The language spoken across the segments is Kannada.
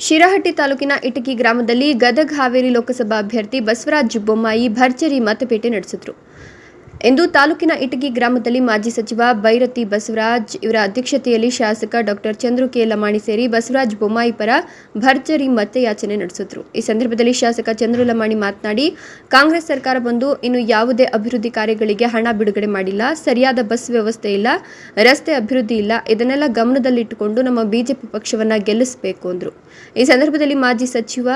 ಶಿರಹಟ್ಟಿ ತಾಲೂಕಿನ ಇಟಕಿ ಗ್ರಾಮದಲ್ಲಿ ಗದಗ ಹಾವೇರಿ ಲೋಕಸಭಾ ಅಭ್ಯರ್ಥಿ ಬಸವರಾಜ ಬೊಮ್ಮಾಯಿ ಭರ್ಜರಿ ಮತಪೇಟೆ ನಡೆಸಿದರು. ಇಂದು ತಾಲೂಕಿನ ಇಟಗಿ ಗ್ರಾಮದಲ್ಲಿ ಮಾಜಿ ಸಚಿವ ಬೈರತಿ ಬಸವರಾಜ್ ಇವರ ಅಧ್ಯಕ್ಷತೆಯಲ್ಲಿ ಶಾಸಕ ಡಾಕ್ಟರ್ ಚಂದ್ರು ಕೆ ಲಮಾಣಿ ಸೇರಿ ಬಸವರಾಜ್ ಬೊಮ್ಮಾಯಿ ಪರ ಭರ್ಜರಿ ಮತಯಾಚನೆ ನಡೆಸಿದ್ರು. ಈ ಸಂದರ್ಭದಲ್ಲಿ ಶಾಸಕ ಚಂದ್ರು ಲಮಾಣಿ ಮಾತನಾಡಿ, ಕಾಂಗ್ರೆಸ್ ಸರ್ಕಾರ ಬಂದು ಇನ್ನು ಯಾವುದೇ ಅಭಿವೃದ್ಧಿ ಕಾರ್ಯಗಳಿಗೆ ಹಣ ಬಿಡುಗಡೆ ಮಾಡಿಲ್ಲ, ಸರಿಯಾದ ಬಸ್ ವ್ಯವಸ್ಥೆ ಇಲ್ಲ, ರಸ್ತೆ ಅಭಿವೃದ್ಧಿ ಇಲ್ಲ, ಇದನ್ನೆಲ್ಲ ಗಮನದಲ್ಲಿಟ್ಟುಕೊಂಡು ನಮ್ಮ ಬಿಜೆಪಿ ಪಕ್ಷವನ್ನ ಗೆಲ್ಲಿಸಬೇಕು ಅಂದರು. ಈ ಸಂದರ್ಭದಲ್ಲಿ ಮಾಜಿ ಸಚಿವ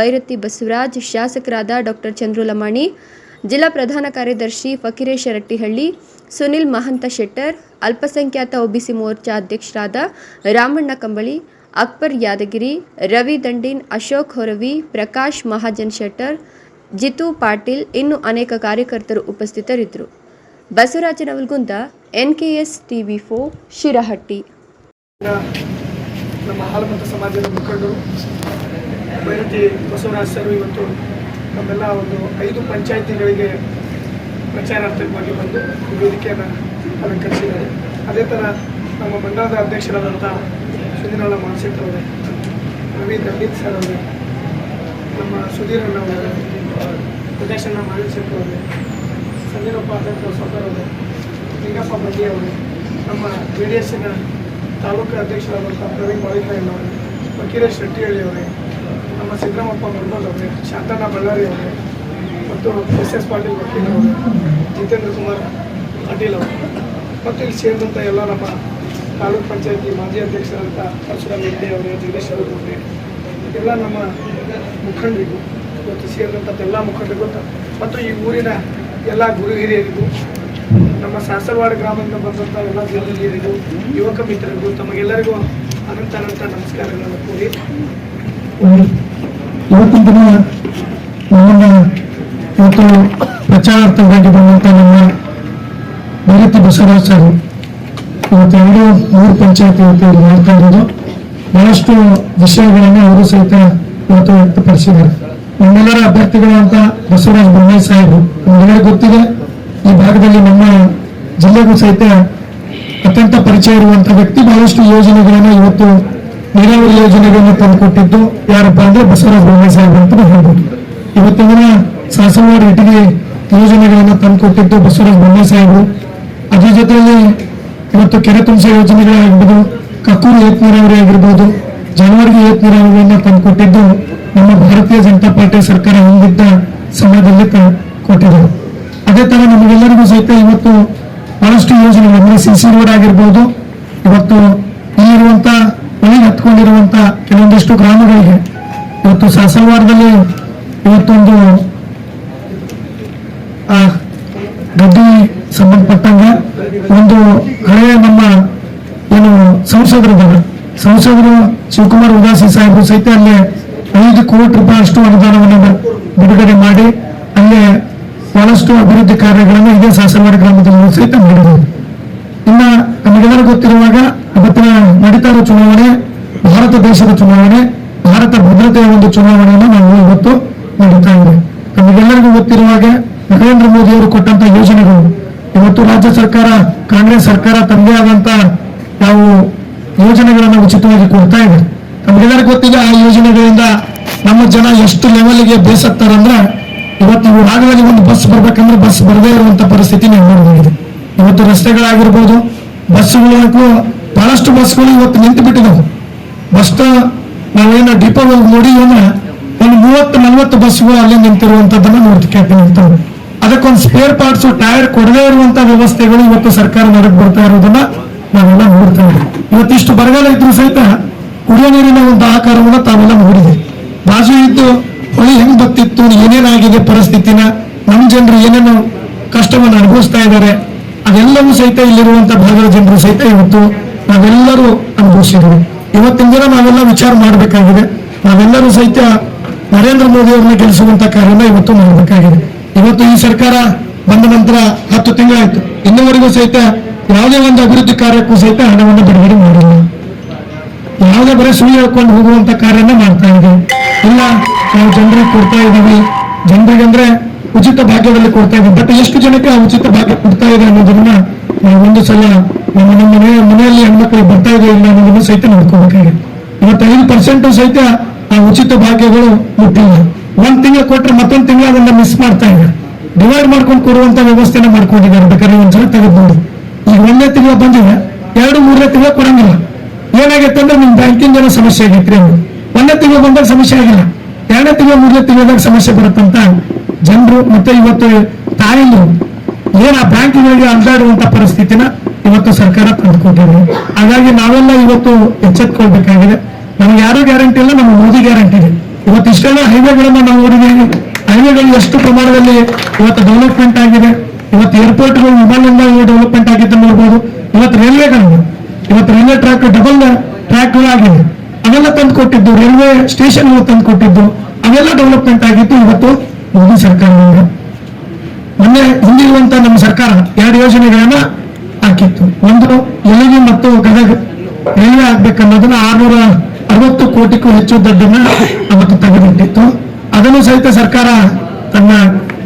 ಬೈರತಿ ಬಸವರಾಜ್, ಶಾಸಕರಾದ ಡಾಕ್ಟರ್ ಚಂದ್ರು ಲಮಾಣಿ ಜಿಲ್ಲಾ ಪ್ರಧಾನ ಕಾರ್ಯದರ್ಶಿ ಫಕೀರೇಶ ರಟ್ಟಿಹಳ್ಳಿ, ಸುನಿಲ್ ಮಹಂತ ಶೆಟ್ಟರ್, ಅಲ್ಪಸಂಖ್ಯಾತ ಒಬಿಸಿ ಮೋರ್ಚಾ ಅಧ್ಯಕ್ಷರಾದ ರಾಮಣ್ಣ ಕಂಬಳಿ, ಅಕ್ಬರ್ ಯಾದಗಿರಿ, ರವಿ ದಂಡಿನ್, ಅಶೋಕ್ ಹೊರವಿ, ಪ್ರಕಾಶ್ ಮಹಾಜನ್ ಶೆಟ್ಟರ್, ಜಿತು ಪಾಟೀಲ್ ಇನ್ನು ಅನೇಕ ಕಾರ್ಯಕರ್ತರು ಉಪಸ್ಥಿತರಿದ್ದರು. ಬಸವರಾಜ ಕೆ ಎನ್ಕೆಎಸ್ ಟಿವಿ ಫೋ ಶಿರಹಟ್ಟಿ. ನಮ್ಮ ಹಾಲಮತ ಸಮಾಜದ ಮುಖಂಡರು ಬಸವರಾಜ್ ಸರ್ ಇವತ್ತು ನಮ್ಮೆಲ್ಲ ಒಂದು ಐದು ಪಂಚಾಯಿತಿಗಳಿಗೆ ಪ್ರಚಾರಾರ್ಥಕವಾಗಿ ಬಂದು ವೇದಿಕೆಯನ್ನು ಅಲಂಕರಿಸಿದ್ದಾರೆ. ಅದೇ ಥರ ನಮ್ಮ ಮಂಡಲದ ಅಧ್ಯಕ್ಷರಾದಂಥ ಸುಧೀರಣ್ಣ ಮಾನ್ಸೆಟ್ ಅವರೇ, ರವಿ ದಂಡಿತ್ ಸರ್ ಅವರೇ, ನಮ್ಮ ಸುಧೀರಣ್ಣ ಅವರೇ ಪ್ರದೇಶಣ್ಣ ಮಾಲಿಶೆಟ್ ಅವರೇ ಅಧ್ಯಕ್ಷ ಸೌಕರ್ ಅವರೇ, ಲಿಂಗಪ್ಪ ಬಂಡಿ ಅವರೇ, ನಮ್ಮ ಜೆ ಡಿ ಎಸ್ಸಿನ ತಾಲೂಕು ಅಧ್ಯಕ್ಷರಾದಂಥ ಪ್ರವೀಣ್ ಮಾಲಿಕಾಯಿ ಅವರೇ ಫಕೀರೇಶ್ ಶೆಟ್ಟಿಹಳ್ಳಿ ಅವರೇ ನಮ್ಮ ಸಿದ್ದರಾಮಪ್ಪ ಅವರೇ ಶಾಂತಣ್ಣ ಬಳ್ಳಾರಿ ಅವರೇ ಮತ್ತು ಎಸ್ ಎಸ್ ಪಾಟೀಲ್ ವಕೀಲ್ ಅವರು, ಜಿತೇಂದ್ರ ಕುಮಾರ್ ಪಾಟೀಲ್ ಅವರು. ಮತ್ತು ಇಲ್ಲಿ ಸೇರಿದಂಥ ಎಲ್ಲ ನಮ್ಮ ತಾಲೂಕ್ ಪಂಚಾಯತಿ ಮಾಜಿ ಅಧ್ಯಕ್ಷರಂಥ ಪರಶುರಾಮ್ ಹೆಗ್ಡೆ ಅವರೇ ಜಗದೀಶ್ ಅವರೇ. ಎಲ್ಲ ನಮ್ಮ ಮುಖಂಡರಿಗೂ ಇವತ್ತು ಸೇರಿದಂಥ ಎಲ್ಲ ಮುಖಂಡರಿಗೂ ಮತ್ತು ಈ ಊರಿನ ಎಲ್ಲ ಗುರು ಹಿರಿಯರಿಗೂ ನಮ್ಮ ಸಾಸರವಾಡ ಗ್ರಾಮದಿಂದ ಬಂದಂಥ ಎಲ್ಲ ಗುರು ಹಿರಿಯರಿಗೂ ಯುವಕ ಮಿತ್ರರಿಗೂ, ತಮಗೆಲ್ಲರಿಗೂ ಅನಂತ ಅನಂತ ನಮಸ್ಕಾರಗಳನ್ನು ಕೂಡಿ ಇವತ್ತಿನ ದಿನ ನಮ್ಮನ್ನ ಇವತ್ತು ಪ್ರಚಾರಾರ್ಥವಾಗಿ ಬಂದಂತ ನಮ್ಮ ಭರತಿ ಬಸವರಾಜ್ ಸರ್ ಇವತ್ತು ಎರಡು ಮೂರು ಪಂಚಾಯತ್ ಇವತ್ತು ಮಾಡ್ತಾ ಇರೋದು. ಬಹಳಷ್ಟು ವಿಷಯಗಳನ್ನು ಅವರು ಸಹಿತ ಇವತ್ತು ವ್ಯಕ್ತಪಡಿಸಿದ್ದಾರೆ. ನಮ್ಮೆಲ್ಲರ ಅಂತ ಬಸವರಾಜ ಬೊಮ್ಮಾಯಿ ಸಾಹೇಬರು. ನಮಗೆಲ್ಲರಿಗೂ ಗೊತ್ತಿದೆ, ಈ ಭಾಗದಲ್ಲಿ ನಮ್ಮ ಜಿಲ್ಲೆಗೂ ಸಹಿತ ಅತ್ಯಂತ ಪರಿಚಯ ಇರುವಂತಹ ವ್ಯಕ್ತಿ. ಬಹಳಷ್ಟು ಯೋಜನೆಗಳನ್ನು ಇವತ್ತು ನೀರಾವರಿ ಯೋಜನೆಗಳನ್ನು ತಂದುಕೊಟ್ಟಿದ್ದು ಯಾರಪ್ಪ ಅಂದ್ರೆ ಬಸವರಾಜ ಬೊಮ್ಮಾಯಿ ಸಾಹೇಬ್ ಅಂತ ಹೇಳ್ಬೋದು. ಇವತ್ತಿನ ದಿನ ಸಾಸವಾಡ ಇಟ್ಟಿಗೆ ಯೋಜನೆಗಳನ್ನು ತಂದುಕೊಟ್ಟಿದ್ದು ಬಸವರಾಜ ಬೊಮ್ಮಾಯಿ ಸಾಹೇಬರು. ಅದ್ರ ಜೊತೆಯಲ್ಲಿ ಇವತ್ತು ಕೆರೆ ತುಂಬಿಸ ಯೋಜನೆಗಳಾಗಿರ್ಬೋದು ಕಕ್ಕೂರು ಏತ್ ನೀರಾವರಿ ಆಗಿರ್ಬೋದು, ಜನವರಿಗೆ ಏತ್ ನೀರಾವರಿಯನ್ನು ತಂದುಕೊಟ್ಟಿದ್ದು ನಮ್ಮ ಭಾರತೀಯ ಜನತಾ ಪಾರ್ಟಿ ಸರ್ಕಾರ ಹೊಂದಿದ್ದ ಸಮಯದಲ್ಲಿ ಕೊಟ್ಟಿದ್ದರು ಅದೇ ತರ ನಮಗೆಲ್ಲರಿಗೂ ಸಹಿತ ಇವತ್ತು ಬಹಳಷ್ಟು ಯೋಜನೆಗಳು, ಅಂದ್ರೆ ಸಿಸಿ ರೋಡ್ ಆಗಿರ್ಬೋದು, ಇವತ್ತು ಇಲ್ಲಿರುವಂತ ಹತ್ಕೊಂಡಿರುವಂತ ಕೆಲವೊಂದಿಷ್ಟು ಗ್ರಾಮಗಳಿಗೆ ಇವತ್ತು ಸಾಸಲವಾರದಲ್ಲಿ ಇವತ್ತೊಂದು, ಆ ಗಡ್ಡಿ ಸಂಬಂಧಪಟ್ಟಂಗೆ ಒಂದು ಹಳೆಯ ನಮ್ಮ ಏನು ಸಂಸದರಿದ್ದಾರೆ. ಸಂಸದರು ಶಿವಕುಮಾರ್ ಉದಾಸಿ ಸಾಹೇಬರು ಸಹಿತ ಅಲ್ಲಿ ಐದು ಕೋಟಿ ರೂಪಾಯಿ ಅಷ್ಟು ಅನುದಾನವನ್ನು ಬಿಡುಗಡೆ ಮಾಡಿ ಅಲ್ಲಿ ಬಹಳಷ್ಟು ಅಭಿವೃದ್ಧಿ ಕಾರ್ಯಗಳನ್ನು ಇದೇ ಸಾಸನವಾಡ ಗ್ರಾಮದಲ್ಲಿ ಸಹಿತ ಮಾಡಿದರು ಇನ್ನು ನಮಗೆಲ್ಲರೂ ಗೊತ್ತಿರುವಾಗ ಇವತ್ತಿನ ನಡೀತಾ ಇರೋ ಚುನಾವಣೆ ಭಾರತ ದೇಶದ ಚುನಾವಣೆ, ಭಾರತ ಭದ್ರತೆಯ ಒಂದು ಚುನಾವಣೆಯನ್ನು ನಾವು ಇವತ್ತು ನಡೀತಾ ಇದೆ ನಮಗೆಲ್ಲರಿಗೂ ಗೊತ್ತಿರುವ ಹಾಗೆ ನರೇಂದ್ರ ಮೋದಿ ಅವರು ಕೊಟ್ಟಂತ ಯೋಜನೆಗಳು. ಇವತ್ತು ರಾಜ್ಯ ಸರ್ಕಾರ, ಕಾಂಗ್ರೆಸ್ ಸರ್ಕಾರ ತಮ್ಮದೇ ಆದಂತ ನಾವು ಯೋಜನೆಗಳನ್ನು ಉಚಿತವಾಗಿ ಕೊಡ್ತಾ ಇದೆ. ನಮಗೆಲ್ಲರಿಗೂ ಗೊತ್ತಿದೆ ಆ ಯೋಜನೆಗಳಿಂದ ನಮ್ಮ ಜನ ಎಷ್ಟು ಲೆವೆಲ್ಗೆ ಬೇಸತ್ತಾರಂದ್ರೆ ಇವತ್ತು ಈ ರಾಗದಲ್ಲಿ ಒಂದು ಬಸ್ ಬರ್ಬೇಕಂದ್ರೆ ಬಸ್ ಬರದೇ ಇರುವಂತ ಪರಿಸ್ಥಿತಿ ನಾವು ನೋಡಬಹುದು ಇವತ್ತು ರಸ್ತೆಗಳಾಗಿರ್ಬೋದು ಬಸ್ಗಳಿಗೂ ಬಹಳಷ್ಟು ಬಸ್ಗಳು ಇವತ್ತು ನಿಂತು ಬಿಟ್ಟಿದ್ದಾವೆ ಬಸ್ ನಾವೇನು ಡಿಪೋ ಹೋಗಿ ನೋಡಿ ಅಂದ್ರೆ ಒಂದು ಮೂವತ್ತು, ನಲ್ವತ್ತು ಬಸ್ಗಳು ಅಲ್ಲಿ ನಿಂತಿರುವಂತದ್ದನ್ನ ನೋಡ್ತಿರ್ತೀವಿ ನಿಂತವ್ರು ಅದಕ್ಕೊಂದು ಸ್ಪೇರ್ ಪಾರ್ಟ್ಸ್ ಟೈರ್ ಕೊಡದೇ ಇರುವಂತ ವ್ಯವಸ್ಥೆಗಳು ಇವತ್ತು ಸರ್ಕಾರ ನಡೆದು ಬರ್ತಾ ಇರೋದನ್ನ ನಾವೆಲ್ಲ ನೋಡ್ತಾ ಇದ್ದೀವಿ. ಇವತ್ತಿಷ್ಟು ಬರಗಾಲ ಇದ್ರು ಸಹಿತ ಕುಡಿಯೋ ನೀರಿನ ಒಂದು ಆಕಾರವನ್ನು ತಾವೆಲ್ಲ ನೋಡಿದೆ ಬಾಜು ಇದ್ದು ಹೊಳಿ ಹೆಂಗ್ ಬತ್ತಿತ್ತು, ಏನೇನಾಗಿದೆ ಪರಿಸ್ಥಿತಿನ ನಮ್ಮ ಜನರು ಏನೇನು ಕಷ್ಟವನ್ನು ಅನುಭವಿಸ್ತಾ ಇದ್ದಾರೆ, ಅದೆಲ್ಲವೂ ಸಹಿತ ಇಲ್ಲಿರುವಂತ ಭಾಗದ ಜನರು ಸಹಿತ ಇವತ್ತು ನಾವೆಲ್ಲರೂ ಅನುಭವಿಸಿದ್ದೀವಿ. ಇವತ್ತಿನ ದಿನ ನಾವೆಲ್ಲ ವಿಚಾರ ಮಾಡಬೇಕಾಗಿದೆ. ನಾವೆಲ್ಲರೂ ಸಹಿತ ನರೇಂದ್ರ ಮೋದಿ ಅವ್ರನ್ನ ಗೆಲ್ಲಿಸುವಂತ ಕಾರ್ಯನ ಇವತ್ತು ಮಾಡಬೇಕಾಗಿದೆ. ಇವತ್ತು ಈ ಸರ್ಕಾರ ಬಂದ ನಂತರ ಹತ್ತು ತಿಂಗಳಾಯ್ತು. ಇನ್ನುವರೆಗೂ ಸಹಿತ ಯಾವುದೇ ಒಂದು ಅಭಿವೃದ್ಧಿ ಕಾರ್ಯಕ್ಕೂ ಸಹಿತ ಹಣವನ್ನು ಬಿಡುಗಡೆ ಮಾಡಿಲ್ಲ. ಯಾವುದೇ ಬರೀ ಸುಳ್ಳು ಹೇಳ್ಕೊಂಡು ಹೋಗುವಂತ ಕಾರ್ಯನ ಮಾಡ್ತಾ ಇದೆ. ಇಲ್ಲ, ನಾವು ಜನರಿಗೆ ಕೊಡ್ತಾ ಇದ್ದೀವಿ. ಜನರಿಗೆ ಅಂದ್ರೆ ಉಚಿತ ಭಾಗ್ಯದಲ್ಲಿ ಕೊಡ್ತಾ ಇದ್ದೀವಿ. ಬಟ್ ಎಷ್ಟು ಜನಕ್ಕೆ ಆ ಉಚಿತ ಭಾಗ್ಯ ಕೊಡ್ತಾ ಇದೆ ಅನ್ನೋದನ್ನ ಒಂದು ಸಲ ನಮ್ಮ ನಮ್ಮ ಮನೆ ಮನೆಯಲ್ಲಿ ಹೆಣ್ಮಕ್ಳಿಗೆ ಬರ್ತಾ ಇದೆ ಇಲ್ಲ ಅನ್ನೋದನ್ನು ಸಹಿತ ನೋಡ್ಕೋಬೇಕಾಗಿದೆ ಇವತ್ತು ಐದು ಪರ್ಸೆಂಟ್ ಸಹಿತ ಆ ಉಚಿತ ಭಾಗ್ಯಗಳು ಮುಟ್ಟಿಲ್ಲ. ಒಂದ್ ತಿಂಗಳು ಕೊಟ್ಟರೆ ಮತ್ತೊಂದು ತಿಂಗಳು ಅದನ್ನ ಮಿಸ್ ಮಾಡ್ತಾ ಇದ್ದಾರೆ ಡಿವೈಡ್ ಮಾಡ್ಕೊಂಡು ಕೊಡುವಂತ ವ್ಯವಸ್ಥೆನ ಮಾಡ್ಕೊಂಡಿದ್ದಾರೆ ಬೇಕಾದ್ರೆ ಒಂದ್ಸಲ ತೆಗೆದುಕೊಂಡು ಈಗ ಒಂದೇ ತಿಂಗಳು ಬಂದಿದೆ, ಎರಡು ಮೂರನೇ ತಿಂಗಳು ಕೊಡಂಗಿಲ್ಲ. ಏನಾಗೈತೆ ಅಂದ್ರೆ ನಿಮ್ ಬ್ಯಾಂಕಿಂಗ್ ಏನೋ ಸಮಸ್ಯೆ ಆಗೈತ್ರಿ ಅವರು ಒಂದೇ ತಿಂಗಳು ಬಂದಾಗ ಸಮಸ್ಯೆ ಆಗಿಲ್ಲ. ಎರಡನೇ ತಿಂಗಳು, ಮೂರನೇ ತಿಂಗಳದಾಗ ಸಮಸ್ಯೆ ಬರುತ್ತಂತ ಜನರು ಮತ್ತೆ ಇವತ್ತು ತಾಯಿಲು ಏನ್ ಆ ಬ್ಯಾಂಕ್ಗಳಿಗೆ ಅಲ್ದಾಡುವಂತ ಪರಿಸ್ಥಿತಿನ ಇವತ್ತು ಸರ್ಕಾರ ಪಡೆದುಕೊಂಡಿದೆ ಹಾಗಾಗಿ ನಾವೆಲ್ಲ ಇವತ್ತು ಎಚ್ಚೆತ್ಕೊಳ್ಬೇಕಾಗಿದೆ. ನಮ್ಗೆ ಯಾರು ಗ್ಯಾರಂಟಿ ಇಲ್ಲ, ನಮ್ಗೆ ಮೋದಿ ಗ್ಯಾರಂಟಿ ಇದೆ. ಇವತ್ತು ಇಷ್ಟೆಲ್ಲ ಹೈವೇಗಳನ್ನ ನಾವು ನೋಡಿದ್ದೀವಿ. ಹೈವೇಗಳು ಎಷ್ಟು ಪ್ರಮಾಣದಲ್ಲಿ ಇವತ್ತು ಡೆವಲಪ್ಮೆಂಟ್ ಆಗಿದೆ. ಇವತ್ತು ಏರ್ಪೋರ್ಟ್ಗಳು ವಿಮಾನ ಡೆವಲಪ್ಮೆಂಟ್ ಆಗಿದ್ದು ನೋಡ್ಬೋದು. ಇವತ್ತು ರೈಲ್ವೆಗಳು ಇವತ್ತು ರೈಲ್ವೆ ಟ್ರ್ಯಾಕ್ ಡಬಲ್ ಟ್ರ್ಯಾಕ್ಗಳು ಆಗಿದೆ ಅವೆಲ್ಲ ತಂದು ಕೊಟ್ಟಿದ್ದು ರೈಲ್ವೆ ಸ್ಟೇಷನ್ ತಂದು ಕೊಟ್ಟಿದ್ದು ಅವೆಲ್ಲ ಡೆವಲಪ್ಮೆಂಟ್ ಆಗಿತ್ತು ಇವತ್ತು ಮೋದಿ ಸರ್ಕಾರದಿಂದ. ಮೊನ್ನೆ ಹಿಂದಿರುವಂತ ನಮ್ಮ ಸರ್ಕಾರ ಎರಡು ಯೋಜನೆಗಳನ್ನ ಹಾಕಿತ್ತು. ಒಂದು ಎಲಿಗೆ ಮತ್ತು ಗದಗ. ರೈಲ್ವೆ ಆಗ್ಬೇಕನ್ನೋದನ್ನ ಆರ್ನೂರ ಅರವತ್ತು ಕೋಟಿಗೂ ಹೆಚ್ಚು ದುಡ್ಡನ್ನ ಅವತ್ತು ತೆಗೆದಿಟ್ಟಿತ್ತು ಅದನ್ನು ಸಹಿತ ಸರ್ಕಾರ ತನ್ನ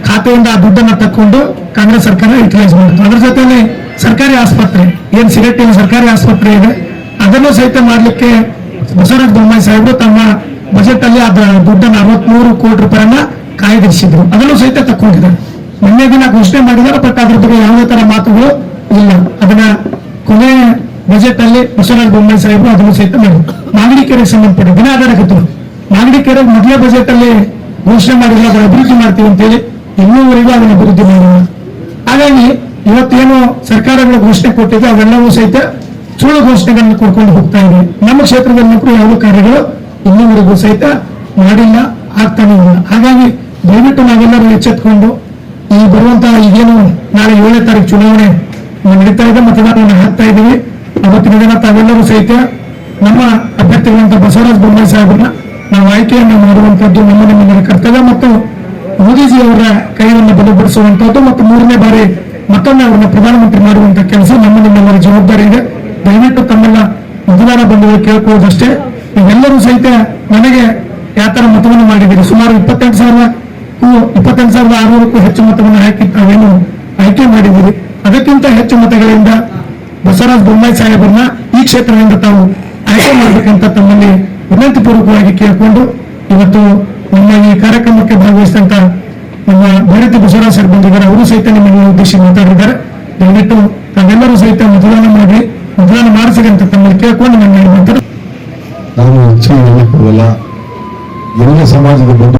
ಖಾತೆಯಿಂದ ಆ ದುಡ್ಡನ್ನ ತಕ್ಕೊಂಡು ಕಾಂಗ್ರೆಸ್ ಸರ್ಕಾರ ಯುಟಿಲೈಸ್ ಮಾಡಿತ್ತು. ಅದ್ರ ಜೊತೆಯಲ್ಲಿ ಸರ್ಕಾರಿ ಆಸ್ಪತ್ರೆ, ಏನ್ ಸಿಗಟ್ಟಿನ ಸರ್ಕಾರಿ ಆಸ್ಪತ್ರೆ ಇದೆ, ಅದನ್ನು ಸಹಿತ ಮಾಡಲಿಕ್ಕೆ ಬಸವರಾಜ ಬೊಮ್ಮಾಯಿ ಸಾಹೇಬರು ತಮ್ಮ ಬಜೆಟ್ ಅಲ್ಲಿ ಅದ ದುಡ್ಡನ್ನ ಅರವತ್ಮೂರು ಕೋಟಿ ರೂಪಾಯಿಯನ್ನ ಕಾಯ್ದಿರಿಸಿದ್ರು. ಅದನ್ನು ಸಹಿತ ತಕ್ಕೊಂಡಿದ್ದಾರೆ. ನಿನ್ನೆ ದಿನ ಘೋಷಣೆ ಮಾಡಿದ್ದಾರೆ ಬಟ್ ಅದ್ರ ಬಗ್ಗೆ ಯಾವುದೇ ತರ ಮಾತುಗಳು ಇಲ್ಲ. ಅದನ್ನ ಕೊನೆ ಬಜೆಟ್ ಅಲ್ಲಿ ಬಸವರಾಜ ಬೊಮ್ಮಾಯಿ ಸಾಹೇಬರು ಅದನ್ನು ಸಹಿತ ಮಾಡಿದ್ರು. ನಾಗರಿಕರಿಗೆ ಸಂಬಂಧಪಟ್ಟ ದಿನ ಆಧಾರಕತ್ವ ನಾಗರಿಕರ ಮೊದಲ ಬಜೆಟ್ ಅಲ್ಲಿ ಘೋಷಣೆ ಮಾಡಿಲ್ಲ ಅದನ್ನ ಅಭಿವೃದ್ಧಿ ಮಾಡ್ತೀವಿ ಅಂತೇಳಿ ಇನ್ನೂವರೆಗೂ ಅದನ್ನ ಅಭಿವೃದ್ಧಿ ಮಾಡಿಲ್ಲ ಹಾಗಾಗಿ ಇವತ್ತೇನು ಸರ್ಕಾರಗಳು ಘೋಷಣೆ ಕೊಟ್ಟಿದೆ, ಅವೆಲ್ಲವೂ ಸಹಿತ ಸುಳ್ಳು ಘೋಷಣೆಗಳನ್ನು ಕೊಡ್ಕೊಂಡು ಹೋಗ್ತಾ ಇದೆ. ನಮ್ಮ ಕ್ಷೇತ್ರದಲ್ಲಿ ಕೂಡ ಯಾವ ಕಾರ್ಯಗಳು ಇನ್ನೂವರೆಗೂ ಸಹಿತ ಮಾಡಿಲ್ಲ ಆಗ್ತಾನೆ ಇಲ್ಲ. ಹಾಗಾಗಿ ದಯವಿಟ್ಟು ನಾವೆಲ್ಲರೂ ಎಚ್ಚೆತ್ಕೊಂಡು ಈ ಬರುವಂತಹ ಈಗೇನು ನಾಳೆ ಏಳನೇ ತಾರೀಕು ಚುನಾವಣೆ ನಡೀತಾ ಇದೆ ಮತದಾನವನ್ನು ಹಾಕ್ತಾ ಇದ್ದೀವಿ. ಅವತ್ತಿನ ದಿನ ತಾವೆಲ್ಲರೂ ಸಹಿತ ನಮ್ಮ ಅಭ್ಯರ್ಥಿಗಳಂತ ಬಸವರಾಜ ಬೊಮ್ಮಾಯಿ ಸಾಹೇಬ್ರನ್ನ ನಾವು ಆಯ್ಕೆಯನ್ನ ಮಾಡುವಂತದ್ದು ನಮ್ಮ ನಮ್ಮೆಲ್ಲರ ಕರ್ತವ್ಯ ಮತ್ತು ಮೋದಿಜಿ ಅವರ ಕೈಯನ್ನು ಬಲಪಡಿಸುವಂತದ್ದು ಮತ್ತು ಮೂರನೇ ಬಾರಿ ಮತ್ತೊಮ್ಮೆ ಅವರನ್ನ ಪ್ರಧಾನಮಂತ್ರಿ ಮಾಡುವಂತ ಕೆಲಸ ನಮ್ಮ ನಿಮ್ಮೆಲ್ಲರ ಜವಾಬ್ದಾರಿ ಇದೆ. ದಯವಿಟ್ಟು ತಮ್ಮೆಲ್ಲ ಮತದಾನ ಬಂಧುಗಳು ಕೇಳ್ಕೊಳ್ಳೋದಷ್ಟೇ. ನೀವೆಲ್ಲರೂ ಸಹಿತ ನನಗೆ ಯಾವ ತರ ಮತವನ್ನು ಮಾಡಿದ್ದೀರಿ? ಸುಮಾರು ಇಪ್ಪತ್ತೆಂಟು ಸಾವಿರ ಇಪ್ಪತ್ತೆಂಟು ಸಾವಿರದ ಆರುನೂರಕ್ಕೂ ಹೆಚ್ಚು ಮತವನ್ನು ಹಾಕಿ ತಾವೇನು ಆಯ್ಕೆ ಮಾಡಿದ್ದೀರಿ? ಅದಕ್ಕಿಂತ ಹೆಚ್ಚು ಮತಗಳಿಂದ ಬಸವರಾಜ ಬೊಮ್ಮಾಯಿ ಸಾಹೇಬರನ್ನ ಈ ಕ್ಷೇತ್ರದಿಂದ ತಾವು ಆಯ್ಕೆ ಮಾಡಬೇಕಂತ ತಮ್ಮಲ್ಲಿ ವಿನಂತಿ ಪೂರ್ವಕವಾಗಿ ಕೇಳಿಕೊಂಡು ಇವತ್ತು ನಮ್ಮ ಈ ಕಾರ್ಯಕ್ರಮಕ್ಕೆ ಭಾಗವಹಿಸಿದಂತ ನಮ್ಮ ಭಾರತಿ ಬಸವರಾಜ್ ಸರ್ ಬಂದಿದ್ದಾರೆ ಅವರು ಸಹಿತ ನಿಮ್ಮನ್ನು ಉದ್ದೇಶಿ ಮಾತಾಡಿದ್ದಾರೆ. ದಯವಿಟ್ಟು ತಾವೆಲ್ಲರೂ ಸಹಿತ ಮತದಾನ ಮಾಡಿ, ಮತದಾನ ಮಾಡಿಸಿದೆ ಅಂತ ತಮ್ಮಲ್ಲಿ ಕೇಳಿಕೊಂಡು ನನ್ನ ನಾನು ಹೆಚ್ಚಿನ ಎಲ್ಲ ಸಮಾಜದ ಬಂಧು